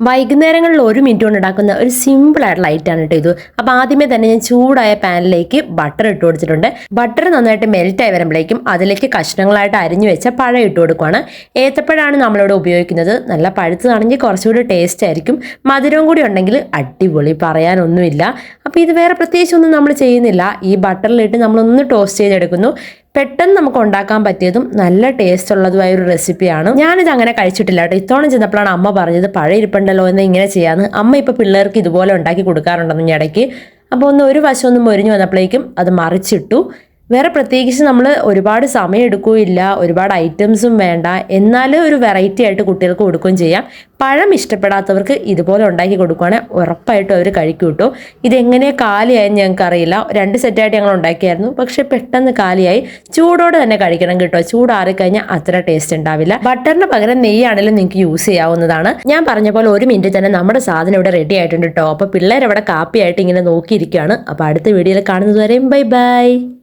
വൈകുന്നേരങ്ങളിൽ ഒരു മിനിറ്റ് കൊണ്ട് ഉണ്ടാക്കുന്ന ഒരു സിമ്പിൾ ആയിട്ടുള്ള ഐറ്റാണ് കേട്ടോ ഇത്. അപ്പോൾ ആദ്യമേ തന്നെ ഞാൻ ചൂടായ പാനിലേക്ക് ബട്ടർ ഇട്ട് കൊടുത്തിട്ടുണ്ട്. ബട്ടർ നന്നായിട്ട് മെൽറ്റ് ആയി വരുമ്പോഴേക്കും അതിലേക്ക് കഷ്ണങ്ങളായിട്ട് അരിഞ്ഞു വെച്ച പഴം ഇട്ട് കൊടുക്കുകയാണ് ഏത്തപ്പഴമാണ് നമ്മളിവിടെ ഉപയോഗിക്കുന്നത്. നല്ല പഴുത്തതാണെങ്കിൽ കുറച്ചുകൂടി ടേസ്റ്റ് ആയിരിക്കും. മധുരവും കൂടി ഉണ്ടെങ്കിൽ അടിപൊളി പറയാനൊന്നുമില്ല. അപ്പോൾ ഇത് വേറെ പ്രത്യേകിച്ചൊന്നും നമ്മൾ ചെയ്യുന്നില്ല. ഈ ബട്ടറിലിട്ട് നമ്മളൊന്ന് ടോസ്റ്റ് ചെയ്തെടുക്കുന്നു. പെട്ടെന്ന് നമുക്ക് ഉണ്ടാക്കാൻ പറ്റിയതും നല്ല ടേസ്റ്റ് ഉള്ളതുമായ ഒരു റെസിപ്പിയാണ് ഞാനിത് അങ്ങനെ കഴിച്ചിട്ടില്ല കേട്ടോ. ഇത്തവണ ചെന്നപ്പോഴാണ് അമ്മ പറഞ്ഞത് പഴയ ഇരിപ്പുണ്ടല്ലോ എന്ന് ഇങ്ങനെ ചെയ്യാന്ന്. അമ്മ ഇപ്പോൾ പിള്ളേർക്ക് ഇതുപോലെ ഉണ്ടാക്കി കൊടുക്കാറുണ്ടെന്ന് ഇടയ്ക്ക് അപ്പോൾ ഒന്ന് ഒരു വശം ഒന്ന് മൊരിഞ്ഞു വന്നപ്പോഴേക്കും അത് മറിച്ചിട്ടു. വേറെ പ്രത്യേകിച്ച് നമ്മൾ ഒരുപാട് സമയം എടുക്കുകയില്ല ഒരുപാട് ഐറ്റംസും വേണ്ട. എന്നാലും ഒരു വെറൈറ്റി ആയിട്ട് കുട്ടികൾക്ക് കൊടുക്കുകയും ചെയ്യാം. പഴം ഇഷ്ടപ്പെടാത്തവർക്ക് ഇതുപോലെ ഉണ്ടാക്കി കൊടുക്കുകയാണെങ്കിൽ ഉറപ്പായിട്ടും അവർ കഴിക്കും കേട്ടോ ഇതെങ്ങനെ കാലിയായെന്ന് ഞങ്ങൾക്ക് അറിയില്ല. രണ്ട് സെറ്റായിട്ട് ഞങ്ങൾ ഉണ്ടാക്കിയായിരുന്നു. പക്ഷെ പെട്ടെന്ന് കാലിയായി. ചൂടോടെ തന്നെ കഴിക്കണം കേട്ടോ. ചൂടാറി കഴിഞ്ഞാൽ അത്ര ടേസ്റ്റ് ഉണ്ടാവില്ല. ബട്ടറിന് പകരം നെയ്യാണെങ്കിലും നിങ്ങൾക്ക് യൂസ് ചെയ്യാവുന്നതാണ്. ഞാൻ പറഞ്ഞ പോലെ ഒരു മിനിറ്റ് തന്നെ നമ്മുടെ സാധനം ഇവിടെ റെഡി ആയിട്ടുണ്ട് കേട്ടോ അപ്പോൾ പിള്ളേർ അവിടെ കാപ്പിയായിട്ട് ഇങ്ങനെ നോക്കിയിരിക്കുകയാണ്. അപ്പോൾ അടുത്ത വീഡിയോയിൽ കാണുന്നത് വരെയും ബൈ ബൈ